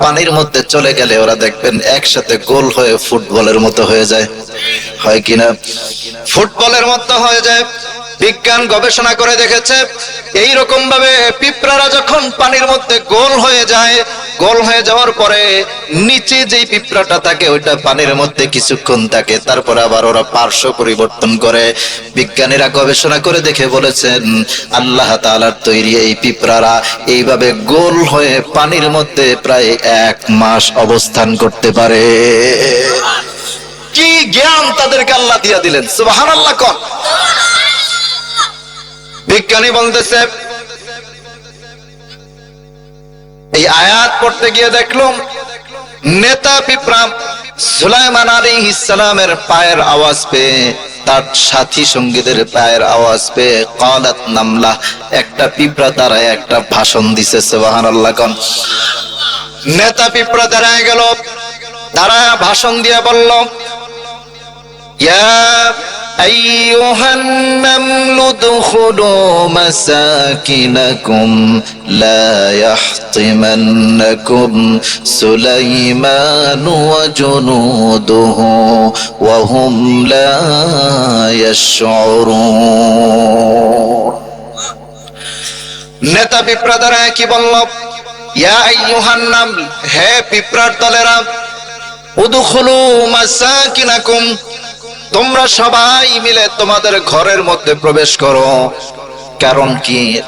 পানির মধ্যে চলে গেলে ওরা দেখবেন একসাথে গোল হয়ে ফুটবলের মতো হয়ে যায়। হয় কিনা? ফুটবলের মতো হয়ে যায়। বিজ্ঞান গবেষণা করে দেখেছে এই রকম ভাবে পিঁপড়ারা যখন পানির মধ্যে গোল হয়ে যায় গোল হয়ে যাওয়ার পরে নিচে যেই পিঁপড়াটা থাকে, ওইটা পানির মধ্যে কিছুক্ষণ থাকে। তারপরে আবার ওরা পার্শ্ব পরিবর্তন করে। বিজ্ঞানীরা গবেষণা করে দেখে বলেছেন, আল্লাহ তাআলার তৈরি এই পিঁপড়ারা এইভাবে গোল হয়ে পানির মধ্যে প্রায় এক মাস অবস্থান করতে পারে। কি জ্ঞান তাদেরকে আল্লাহ দিয়া দিলেন? সুবহানাল্লাহ কন। বিজ্ঞানী বলতেছে আয়াত পড়তে গিয়ে দেখলাম, নেতা পিপ্রাম সুলাইমান আলী ইসলামের পায়ের আওয়াজ পেয়ে, তার সাথী সঙ্গীদের পায়ের আওয়াজ পেয়ে কালাত নামলা, একটা পিঁপড়া দ্বারা একটা ভাষণ দিছে সুবাহান আল্লাহ নেতা পিঁপড়া দাঁড়ায় গেল, দাঁড়ায় ভাষণ দিয়ে বলল يا أيها النمل ادخلوا مساكنكم لا يحطمنكم سليمان وجنوده وهم لا يشعرون নেতা পিঁপড়া দ্বারা কি বলল ইয়া আইয়ুহান নামল হে পিঁপড়ার দলেরা উদখুলু মাসাকিনাকুম তোমরা সবাই মিলে তোমাদের ঘরের মধ্যে প্রবেশ করো। কারণ কি?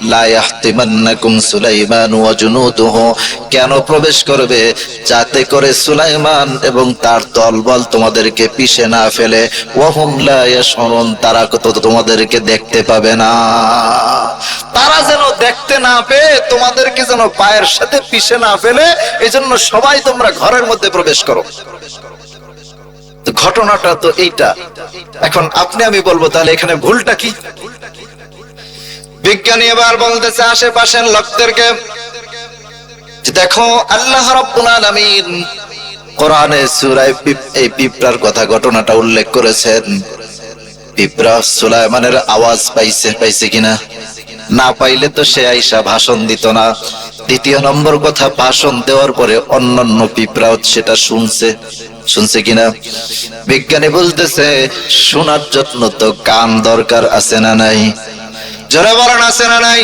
কেন প্রবেশ করবে? যাতে করে সুলাইমান এবং তার দলবল তোমাদেরকে পিষে না ফেলে। ওয়াহুম লা ইয়াশউরুন, তারা তোমাদেরকে দেখতে পাবে না। তারা যেন দেখতে না পেয়ে তোমাদেরকে যেন পায়ের সাথে পিষে না ফেলে, এজন্য সবাই তোমরা ঘরের মধ্যে প্রবেশ করো। ঘটনাটা তো এইটা। এখন আপনি আমি বলব তাহলে এখানে ভুলটা কি? বিজ্ঞানী এবার বলতেছে, আশেপাশের লোকদেরকে দেখো, আল্লাহ রাব্বুল আলামিন কোরআনে সূরায় এই পিঁপড়ার কথা, ঘটনাটা উল্লেখ করেছেন। পিঁপড়া সুলাইমানের আওয়াজ পাইছে পাইছে কিনা? না পাইলে তো সে আইসা ভাষণ দিত না। দ্বিতীয় নম্বর কথা, ভাষণ দেওয়ার পরে অন্যান্য পিঁপড়াও সেটা শুনছে। শুনছে কিনা? বিজ্ঞানী বলতেছে, শোনার জন্য তো কান দরকার আছে না নাই? জোরে বলেন, আছে না নাই?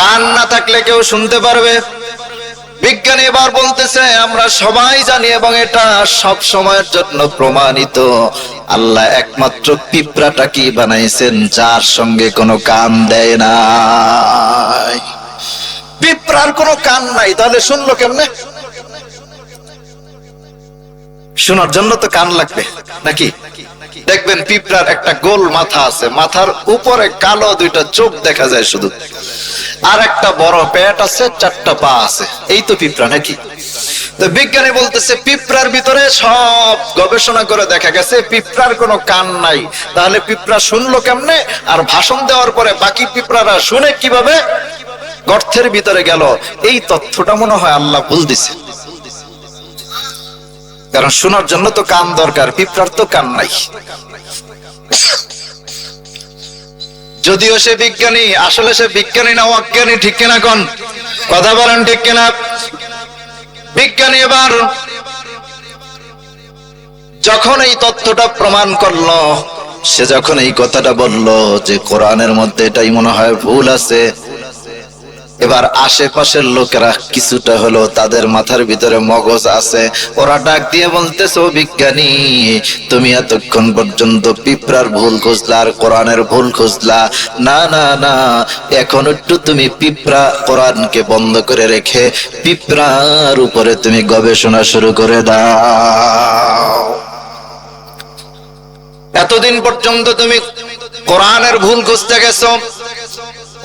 কান না থাকলে কেউ শুনতে পারবে? বিজ্ঞানী এবার বলতেছে, আমরা সবাই জানি এবং এটা সব সময়ের জন্য প্রমাণিত। আল্লাহ একমাত্র পিঁপড়াটা কি বানাইছেন, যার সঙ্গে কোনো কান দেয় না পিঁপড়ার কোনো কান নাই, তাহলে শুনলো কেমনে? শোনার জন্য তো কান লাগবে। নাকি? দেখবেন পিঁপড়ার একটা গোল মাথা আছে। মাথার উপরে কালো দুইটা চোখ দেখা যায় শুধু। আর একটা বড় পেট আছে, চারটা পা আছে। এই তো পিঁপড়া, নাকি? তো বিজ্ঞানী বলতেছে, পিঁপড়ার ভিতরে সব গবেষণা করে দেখা গেছে, পিঁপড়ার কোনো কান নাই। তাহলে পিঁপড়া শুনলো কেমনে? আর ভাষণ দেওয়ার পরে বাকি পিঁপড়ারা শুনে কীভাবে? গর্থের ভিতরে গেল। এই তথ্যটা মনে হয় আল্লাহ ভুল দিছে। কারণ শোনার জন্য তো কান দরকার, পিঁপড়ার তো কান নাই। যদিও সে বিজ্ঞানী, আসলে সে বিজ্ঞানী না, অজ্ঞানী, ঠিক কিনা কোন? কথা বলেন ঠিক কিনা? বিজ্ঞানী এবার, যখন এই তথ্যটা প্রমাণ করল, সে যখন এই কথাটা বলল যে কোরআনের মধ্যে এটাই মনে হয় ভুল আছে এবার আশেপাশের লোকেরা কিছুটা হলো তাদের মাথার ভিতরে মগজ আছে। ওরা ডাক দিয়ে বলতেছে, "ও বিজ্ঞানী, তুমি এতক্ষণ পর্যন্ত পিঁপড়ার ভুল খুঁজলা আর কোরআনের ভুল খুঁজলা। না না না, এখন একটু তুমি পিঁপড়া কোরআনকে বন্ধ করে রেখে পিঁপড়ার উপরে তুমি গবেষণা শুরু করে দাও। এতদিন পর্যন্ত তুমি কোরআনের ভুল খুঁজতে গেছো।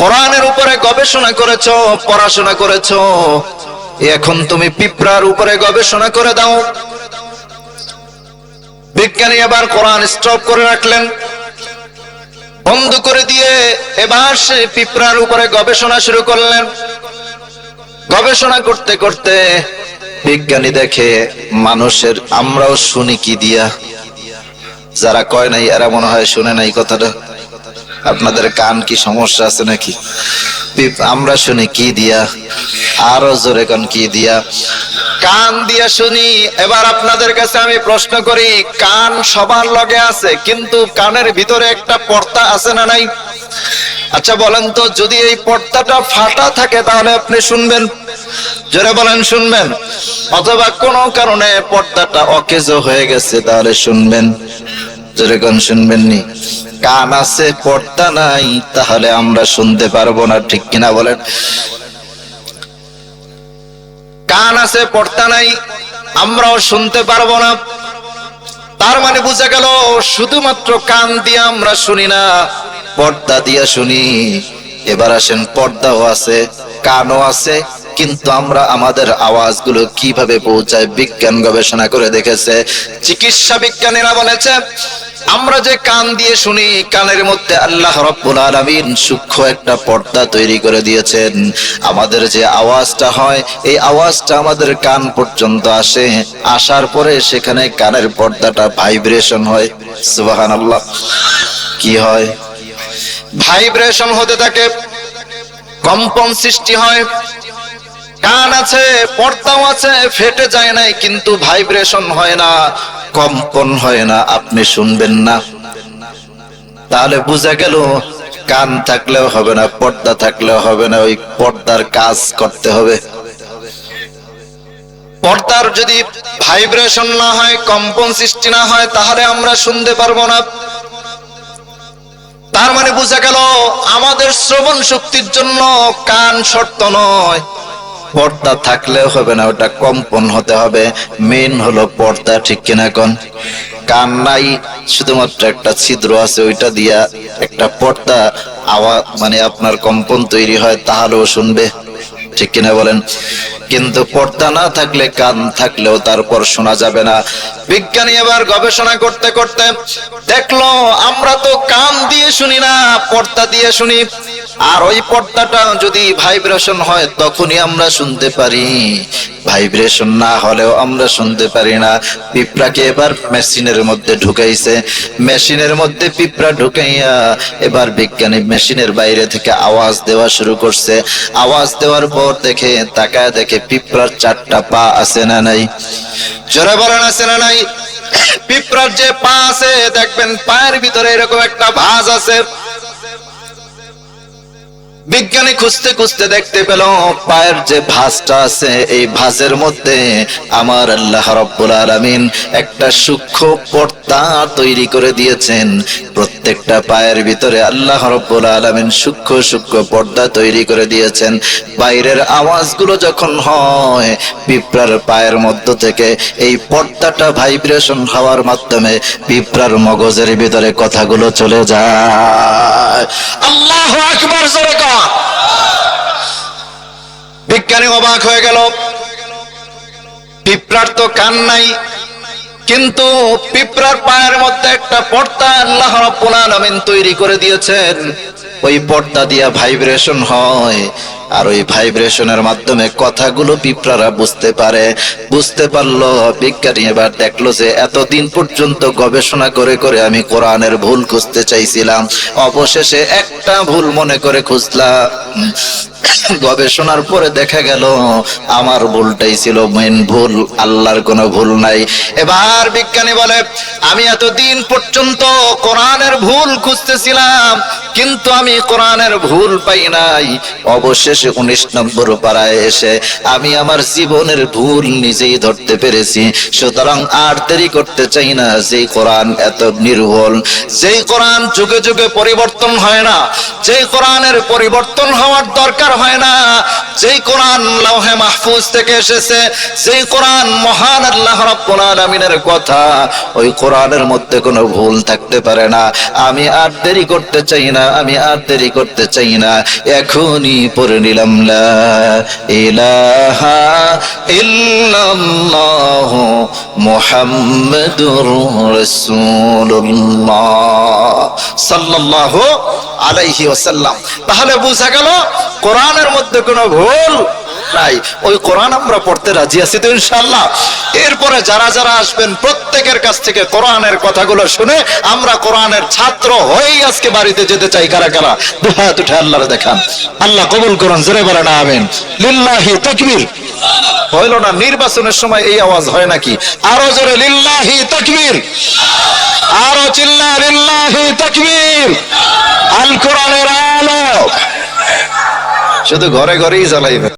কোরআনের উপরে গবেষণা করেছ, পড়াশোনা করেছ, এখন তুমি পিঁপড়ার উপরে গবেষণা করে দাও। বিজ্ঞানী এবার কোরআন স্টপ করে রাখলেন, বন্ধ করে দিয়ে এবার সে পিঁপড়ার উপরে গবেষণা শুরু করলেন। গবেষণা করতে করতে বিজ্ঞানী দেখে, মানুষের আমরাও শুনি কি দিয়া। যারা কয় নাই, এরা মনে হয় শুনে নাই কথাটা। আপনাদের কান কি সমস্যা আছে নাকি? আমরা শুনি কি দিয়া? আরও জোরে কান কি দিয়া? কান দিয়া শুনি, এবার আপনাদের কাছে আমি প্রশ্ন করি, কান সবার লগে আছে, কিন্তু কানের ভিতরে একটা পর্দা আছে না নাই? আচ্ছা বলেন তো, যদি এই পর্দাটা ফাটা থাকে, তাহলে আপনি শুনবেন। জোরে বলেন, শুনবেন। অথবা কোনো কারণে পর্দাটা অকেজ হয়ে গেছে, তাহলে শুনবেন। জোরে কোন শুনবেন নি কান আছে, পর্দা নাই, তাহলে আমরা শুনতে পারব না, ঠিক কিনা বলেন? কান আছে, পর্দা নাই, আমরাও শুনতে পারব না। তার মানে বুঝা গেল, শুধুমাত্র কান দিয়ে আমরা শুনি না, পর্দা দিয়ে শুনি। এবার আসেন, পর্দাও আছে, কানও আছে, কিন্তু আমরা আমাদের আওয়াজগুলো কীভাবে পৌঁছায় বিজ্ঞান গবেষণা করে দেখেছে। চিকিৎসা বিজ্ঞানীরা বলেছে, আমরা যে কান দিয়ে শুনি, কানের মধ্যে আল্লাহ রব্বুল আলামিন সূক্ষ্ম একটা পর্দা তৈরি করে দিয়েছেন। আমাদের যে আওয়াজটা হয়, এই আওয়াজটা আমাদের কান পর্যন্ত আসে। আসার পরে সেখানে কানের পর্দাটা ভাইব্রেশন হয়। সুবহানাল্লাহ। কি হয়? ভাইব্রেশন হতে থাকে, কম্পন সৃষ্টি হয়। কান আছে, পর্দাও আছে, ফেটে যায় নাই, কিন্তু ভাইব্রেশন হয় না, কম্পন হয় না, আপনি শুনবেন না। তাহলে বোঝা গেল, কান থাকলেও হবে না, পর্দা থাকলেও হবে না, ওই পর্দার কাজ করতে হবে। পর্দার যদি ভাইব্রেশন না হয়, কম্পন সৃষ্টি না হয়, তাহলে আমরা শুনতে পারব না। তার মানে বুঝা গেল, আমাদের শ্রবণ শক্তির জন্য কান শর্ত নয়। পর্দা থাকলেও হবে না, ওটা কম্পন হতে হবে। মেন হলো পর্দা, ঠিক কিনা কোন? কান নাই, শুধুমাত্র একটা ছিদ্র আছে, ওইটা দিয়া একটা পর্দা আওয়াজ মানে আপনার কম্পন তৈরি হয়, তাহলেও শুনবে। ঠিক কিনা বলেন? কিন্তু পর্দা না থাকলে, কান থাকলেও তারপর শোনা যাবে না। বিজ্ঞানী এবার গবেষণা করতে করতে দেখল, আমরা তো কান দিয়ে শুনি না, পর্দা দিয়ে শুনি। আর ওই পর্দাটা যদি ভাইব্রেশন হয়, তখনই আমরা শুনতে পারি। ভাইব্রেশন না হলেও আমরা শুনতে পারি না। পিঁপড়াকে এবার মেশিনের মধ্যে ঢুকাইছে। মেশিনের মধ্যে পিঁপড়া ঢুকাইয়া এবার বিজ্ঞানী মেশিনের বাইরে থেকে আওয়াজ দেওয়া শুরু করছে। আওয়াজ দেওয়ার পর দেখে, তাকায় দেখে পিঁপড়ার চারটা পা আছে না নাই? জোরে বলেন, আছে না নাই? পিঁপড়ার যে পা আছে, দেখবেন পায়ের ভিতরে এরকম একটা ভাঁজ আছে। বিজ্ঞানী খুঁজতে খুঁজতে দেখতে পেল, পায়ের যে ভাঁজটা আছে, এই ভাঁজের মধ্যে আমার আল্লাহ রব্বুল আলামিন একটা সূক্ষ্ম পর্দা তৈরি করে দিয়েছেন। প্রত্যেকটা পায়ের ভিতরে আল্লাহ রব্বুল আলামিন সূক্ষ্ম সূক্ষ্ম পর্দা তৈরি করে দিয়েছেন। বাইরের আওয়াজগুলো যখন হয়, পিঁপড়ার পায়ের মধ্য থেকে এই পর্দাটা ভাইব্রেশন হওয়ার মাধ্যমে পিঁপড়ার মগজের ভিতরে কথাগুলো চলে যায়। আল্লাহ আকবার, জোরে বিজ্ঞানী অবাক হয়ে গেল। পিঁপড়ার তো কান নাই। কিন্তু পিঁপড়ার পায়ের মধ্যে একটা পর্দা আল্লাহ রাব্বুল তৈরি করে দিয়েছেন। ওই পর্দা দিয়া ভাইব্রেশন হয়। আর ওই ভাইব্রেশনের মাধ্যমে কথাগুলো পিঁপড়ারা বুঝতে পারে। বুঝতে পারল বিজ্ঞানী এবার দেখল যে এতদিন পর্যন্ত গবেষণা করে করে আমি কোরআনের ভুল খুঁজতে চাইছিলাম। অবশেষে একটা ভুল মনে করে খুঁজলাম। গবেষণার পরে দেখা গেল, আমার ভুলটাই ছিল মেন ভুল, আল্লাহর কোনো ভুল নাই। এবার বিজ্ঞানী বলে, আমি এতদিন পর্যন্ত কোরআনের ভুল খুঁজতেছিলাম, কিন্তু আমি কোরআনের ভুল পাই নাই। অবশেষে উনিশ নম্বর পাড়ায় এসে আমি আমার জীবনের ভুল নিজেই ধরতে পেরেছি। সুতরাং আর দেরি করতে চাই না, যেই কোরআন এত নির্ভুল। যেই কোরআন যুগে যুগে পরিবর্তন হয় না, যেই কোরআনের পরিবর্তন হওয়ার দরকার হয় না, যেই কোরআন লৌহে মাহফুজ থেকে এসেছে, যেই কোরআন মহান আল্লাহ রাব্বুল আলামিনের কথা, ওই কোরআনের মধ্যে কোনো ভুল থাকতে পারে না। আমি আর দেরি করতে চাই না, আমি আর দেরি করতে চাই না। এখনই পড়ে নিলাম আলাইহি ওয়াসাল্লাম। তাহলে বোঝা গেল কোরআনের মধ্যে কোনো ভুল নাই ওই কোরআন আমরা পড়তে রাজি আছি তো ইনশাল্লাহ এরপরে যারা যারা আসবেন, প্রত্যেকের কাছ থেকে কোরআনের কথাগুলো শুনে আমরা কোরআনের ছাত্র হয়েই আজকে বাড়িতে যেতে চাই। কারা কারা? দুহাত উঠে আল্লাহর দেখান। আল্লাহ কবুল করুন, জোরে বলেন, আমিন। লিল্লাহি তাকবীর। হইল না, নির্বাচনের সময় এই আওয়াজ হয় নাকি? আরও জোরে, লিল্লাহি তাকবীর। আরও চিল্লা, লিল্লাহি তাকবীর। আল কোরআনের আলো। শুধু ঘরে ঘরেই জ্বালাইবে।